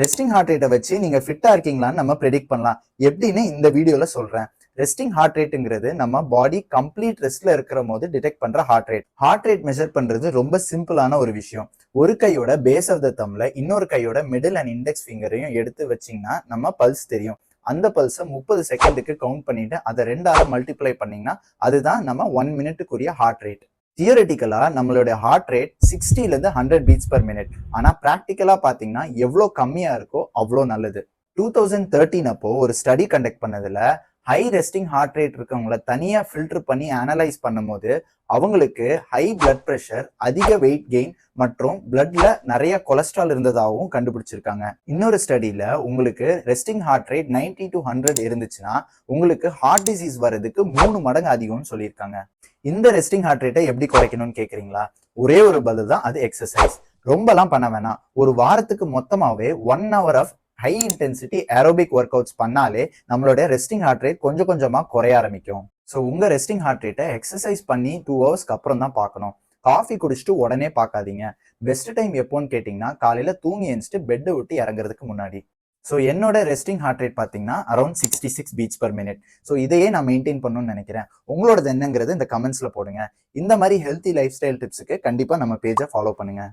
Resting heart ரேட்டை வச்சு நீங்க ஃபிட்டா இருக்கீங்களான்னு நம்ம ப்ரெடிக்ட் பண்ணலாம். எப்படின்னு இந்த வீடியோல சொல்றேன். ரெஸ்டிங் ஹார்ட் ரேட்டுங்கிறது நம்ம பாடி கம்ப்ளீட் ரெஸ்ட்ல இருக்கிற போது டிடெக்ட் பண்ற heart rate heart rate measure பண்றது ரொம்ப சிம்பிளான ஒரு விஷயம். ஒரு கையோட பேஸ் ஆஃப் த தம்ல இன்னொரு கையோட மிடில் அண்ட் இண்டெக்ஸ் ஃபிங்கரையும் எடுத்து வச்சீங்கன்னா நம்ம பல்ஸ் தெரியும். அந்த பல்ஸை முப்பது செகண்டுக்கு கவுண்ட் பண்ணிட்டு அதை ரெண்டால மல்டிப்ளை பண்ணீங்கன்னா அதுதான் நம்ம ஒன் மினிட்டுக்குரிய ஹார்ட் ரேட் தியரட்டிக்கலா நம்மளுடைய ஹார்ட் ரேட் சிக்ஸ்டில இருந்து ஹண்ட்ரட் பீட்ஸ் பர் மினிட் ஆனா ப்ராக்டிக்கலாக பாத்தீங்கன்னா எவ்வளோ கம்மியா இருக்கோ அவ்வளோ நல்லது. டூ தௌசண்ட் தேர்ட்டீன் அப்போ ஒரு ஸ்டடி கண்டக்ட் பண்ணதுல ஹை ரெஸ்டிங் ஹார்ட் ரேட் இருக்கவங்கள தனியாக ஃபில்டர் பண்ணி அனலைஸ் பண்ணும்போது அவங்களுக்கு ஹை பிளட் ப்ரெஷர் அதிக வெயிட் கெயின் மற்றும் பிளட்ல நிறைய கொலஸ்ட்ரால் இருந்ததாகவும் கண்டுபிடிச்சிருக்காங்க. இன்னொரு ஸ்டடியில உங்களுக்கு resting heart rate 90 to hundred இருந்துச்சுன்னா உங்களுக்கு ஹார்ட் டிசீஸ் வர்றதுக்கு மூணு மடங்கு அதிகம்னு சொல்லியிருக்காங்க. இந்த ரெஸ்டிங் ஹார்ட் ரேட்டை எப்படி குறைக்கணும்னு கேட்குறீங்களா ஒரே ஒரு பதில் தான் அது எக்ஸசைஸ் ரொம்பலாம் பண்ண வேணாம். ஒரு வாரத்துக்கு மொத்தமாகவே one hour of high intensity aerobic workouts பண்ணாலே நம்மளோட ரெஸ்டிங் ஹார்ட் ரேட் கொஞ்சம் கொஞ்சமாக குறைய ஆரம்பிக்கும். ஸோ உங்கள் ரெஸ்டிங் ஹார்ட் ரேட்டை எக்ஸசைஸ் பண்ணி டூ ஹவர்ஸ்க்கு அப்புறம் தான் பார்க்கணும். காஃபி குடிச்சிட்டு உடனே பார்க்காதீங்க. பெஸ்ட் டைம் எப்போன்னு கேட்டிங்கன்னா காலையில் தூங்கி எழுந்துட்டு பெட்டை விட்டு இறங்குறதுக்கு முன்னாடி. ஸோ என்னோட ரெஸ்டிங் ஹார்ட் ரேட் பார்த்தீங்கன்னா around sixty six beats per minute so இதையே நான் மெயின்டைன் பண்ணணும்னு நினைக்கிறேன். உங்களோடது என்னங்கிறது இந்த கமெண்ட்ஸில் போடுங்க. இந்த மாதிரி ஹெல்த்தி லைஃப் ஸ்டைல் டிப்ஸுக்கு கண்டிப்பாக நம்ம பேஜை ஃபாலோ பண்ணுங்கள்